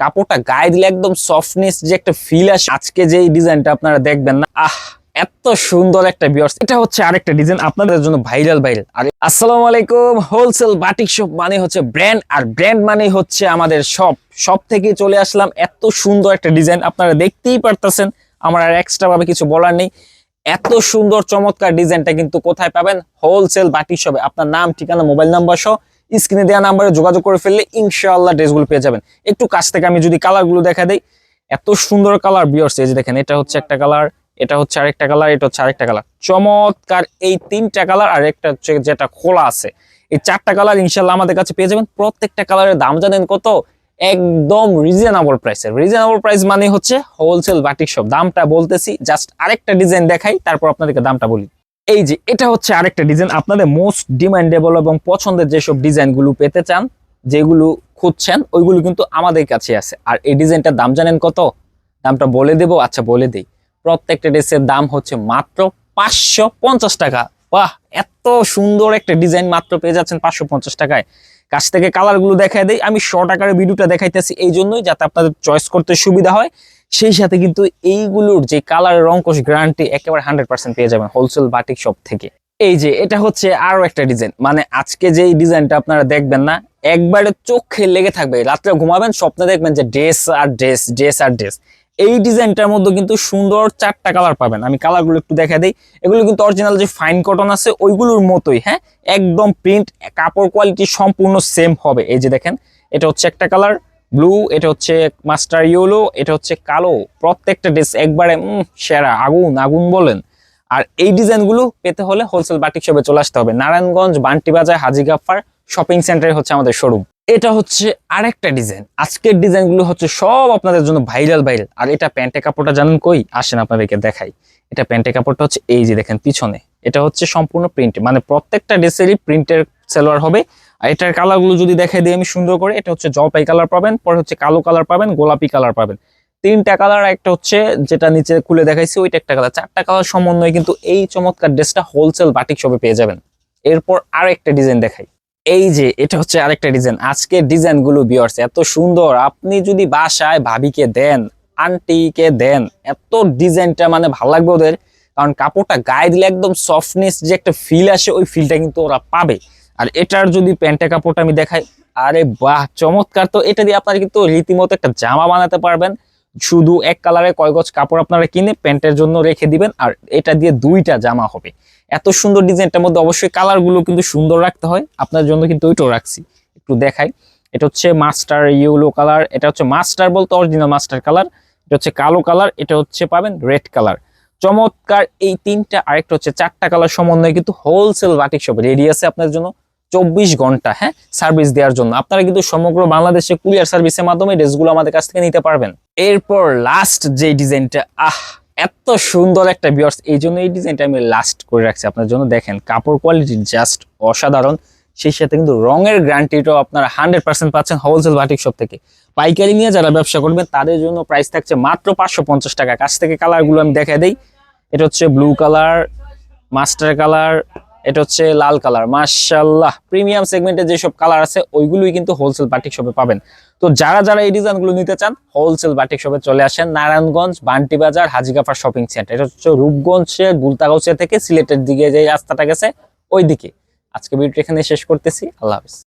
কাপড়টা গায়ে দিলে একদম সফটনেস যে একটা ফিল আসে। আজকে যে ডিজাইনটা আপনারা দেখবেন না, আহ, এত সুন্দর একটা বিয়ার্স এটা হচ্ছে আরেকটা ডিজাইন আপনাদের জন্য ভাইরাল ভাইরাল আর আসসালামু আলাইকুম হোলসেল বাটিক শপ মানে হচ্ছে ব্র্যান্ড আর ব্র্যান্ড মানে হচ্ছে আমাদের শপ শপ থেকে চলে আসলাম, এত সুন্দর একটা ডিজাইন আপনারা দেখতেই পারতেছেন। আমার আর এক্সট্রা ভাবে কিছু বলার নেই। এত সুন্দর চমৎকার ডিজাইনটা কিন্তু কোথায় পাবেন? হোলসেল বাটিক শপে আপনার নাম, ঠিকানা মোবাইল নাম্বার সহ স্ক্রিনে দেওয়া নাম্বারে যোগাযোগ করে ফেললে ইনশাআল্লাহ ড্রেসগুলো পেয়ে যাবেন। একটু কাছ থেকে আমি যদি কালারগুলো দেখা দেই, এত সুন্দর কালার বিয়ার্স এই যে দেখেন, এটা হচ্ছে একটা কালার, এটা হচ্ছে আরেকটা কালার, এটা হচ্ছে আরেকটা কালার। চমৎকার এই তিনটা কালার, আর একটা হচ্ছে যেটা খোলা আছে। এই চারটা কালার ইনশাল্লাহ আমাদের কাছে পেয়ে যাবেন। প্রত্যেকটা কালারের দাম জানেন কত? একদম রিজনেবল প্রাইসের রিজনেবল প্রাইস মানে হচ্ছে হোলসেল বাটিক শপ দামটা বলতেছি জাস্ট আরেকটা ডিজাইন দেখাই, তারপর আপনাদেরকে দামটা বলি। এই যে, এটা হচ্ছে আরেকটা ডিজাইন আপনাদের মোস্ট ডিমান্ডেবল এবং পছন্দের যেসব ডিজাইনগুলো পেতে চান, যেগুলো খুঁজছেন, ওইগুলো কিন্তু আমাদের কাছে আছে। আর এই ডিজাইনটার দাম জানেন কত? দামটা বলে দেবো আচ্ছা বলে দিই। প্রত্যেকটা ড্রেসের দাম হচ্ছে মাত্র পাঁচশো পঞ্চাশ টাকা। বাহ, এত সুন্দর একটা ডিজাইন মাত্র পেয়ে যাচ্ছেন পাঁচশো পঞ্চাশ টাকায়। কাছ থেকে কালারগুলো দেখাই দেয় আমি শর্ট আকারে ভিডিওটা দেখাইতেছি, এই জন্যই যাতে আপনাদের চয়েস করতে সুবিধা হয়। সেই সাথে কিন্তু এইগুলোর যে কালারের রঙ্কশ গ্যারান্টি একেবারে হান্ড্রেড পার্সেন্ট পেয়ে যাবেন হোলসেল বাটিক শপ থেকে। এই যে, এটা হচ্ছে আরও একটা ডিজাইন মানে আজকে যে ডিজাইনটা আপনারা দেখবেন না, একবারে চোখে লেগে থাকবে। রাত্রে ঘুমাবেন, স্বপ্নে দেখবেন যে ড্রেস আর ড্রেস ড্রেস আর ড্রেস এই ডিজাইনটার মধ্যে কিন্তু সুন্দর চারটা কালার পাবেন। আমি কালারগুলো একটু দেখা দিই। এগুলো কিন্তু অরিজিনাল যে ফাইন কটন আছে, ওইগুলোর মতোই হ্যাঁ? একদম প্রিন্ট কাপড় কোয়ালিটি সম্পূর্ণ সেম হবে। এই যে দেখেন, এটা হচ্ছে একটা কালার ব্লু, এটা হচ্ছে মাস্টার ইয়েলো, এটা হচ্ছে কালো। প্রত্যেকটা ড্রেস একবারে সেরা, আগুন আগুন বলেন। আর এই ডিজাইনগুলো পেতে হলে হোলসেল বাটিক শপে চলে আসতে হবে। নারায়ণগঞ্জ বান্টি বাজার হাজি গাফার শপিং সেন্টারে হচ্ছে আমাদের শোরুম এটা হচ্ছে আরেকটা ডিজাইন। আজকের ডিজাইনগুলো হচ্ছে সব আপনাদের জন্য ভাইরাল ভাইরাল আর এটা প্যান্টের কাপড়টা জানেন কই? আসেন আপনাদেরকে দেখাই। এটা প্যান্টের কাপড়টা হচ্ছে এই যে দেখেন, পিছনে। এটা হচ্ছে সম্পূর্ণ প্রিন্ট মানে প্রত্যেকটা ড্রেসেরই প্রিন্টের সেলোয়ার হবে। আর এটার কালারগুলো যদি দেখাই দিই আমি সুন্দর করে, এটা হচ্ছে জলপাই কালার পাবেন, পরে হচ্ছে কালো কালার পাবেন, গোলাপি কালার পাবেন। তিনটা কালার, একটা হচ্ছে যেটা নিচে খুলে দেখাইছি, ওইটা একটা কালার। চারটা কালার সমন্বয়ে কিন্তু এই চমৎকার ড্রেসটা হোলসেল বাটিক শপে পেয়ে যাবেন। এরপর আর একটা ডিজাইন দেখাই। এই যে, এটা হচ্ছে আরেকটা ডিজাইন আজকের ডিজাইনগুলো বিয়ার্স এত সুন্দর। আপনি যদি বাসায় ভাবিকে দেন, আন্টিকে দেন, এত ডিজাইনটা মানে ভালো লাগবে ওদের। কারণ কাপড়টা গায়ে দিলে একদম সফটনেস যে একটা ফিল আসে, ওই ফিলটা কিন্তু ওরা পাবে। আর এটার যদি প্যান্টের কাপড়টা আমি দেখাই, আরে বাহ, চমৎকার। তো এটা দিয়ে আপনারা কিন্তু রীতিমতো একটা জামা বানাতে পারবেন। শুধু এক কালারে কয় গজ কাপড় আপনারা কিনে প্যান্টের জন্য রেখে দিবেন, আর এটা দিয়ে দুইটা জামা হবে। এত সুন্দর ডিজাইনটার মধ্যে অবশ্যই কালারগুলো কিন্তু সুন্দর রাখতে হয়। আপনার জন্য কিন্তু ওইটাও রাখছি। একটু দেখাই। এটা হচ্ছে মাস্টার ইয়েলো কালার, এটা হচ্ছে মাস্টার বলতে অরিজিনাল মাস্টার কালার, এটা হচ্ছে কালো কালার, এটা হচ্ছে পাবেন রেড কালার। চমৎকার এই তিনটা, আরেকটা হচ্ছে চারটা কালার সমন্বয়ে কিন্তু হোলসেল বাটিক শপ রেডি আছে আপনার জন্য। চব্বিশ ঘণ্টা হ্যাঁ সার্ভিস দেওয়ার জন্য। আপনারা কিন্তু সমগ্র বাংলাদেশে কুরিয়ার সার্ভিসের মাধ্যমে ড্রেসগুলো আমাদের কাছ থেকে নিতে পারবেন। এরপর লাস্ট যে ডিজাইনটা, আহ, এত সুন্দর একটা বিয়ার্স এই জন্য এই ডিজাইনটা আমি লাস্ট করে রাখছি আপনার জন্য। দেখেন, কাপড় কোয়ালিটি জাস্ট অসাধারণ। সেই সাথে কিন্তু রঙের গ্যারান্টিটাও আপনারা হান্ড্রেড পার্সেন্ট পাচ্ছেন হোলসেল বাটিক শপ থেকে। পাইকারি নিয়ে যারা ব্যবসা করবেন, তাদের জন্য প্রাইস থাকছে মাত্র পাঁচশো পঞ্চাশ টাকা। কাছ থেকে কালারগুলো আমি দেখা দিই। এটা হচ্ছে ব্লু কালার মাস্টার কালার এটা হচ্ছে লাল কালার মার্শাল্লাহ প্রিমিয়াম সেগমেন্টে যেসব কালার আছে, ওইগুলোই কিন্তু হোলসেল বাটিক শপে পাবেন। তো যারা যারা এই ডিজাইনগুলো নিতে চান হোলসেল বাটিক শপে চলে আসেন নারায়ণগঞ্জ, বান্টি বাজার, হাজিগাফার শপিং সেন্টার এটা হচ্ছে রূপগঞ্জে গুলতাগাউসিয়া থেকে সিলেটের দিকে যে রাস্তাটা গেছে ওই দিকে আজকে ভিডিওটা এখানে শেষ করতেছি। আল্লাহ হাফিজ।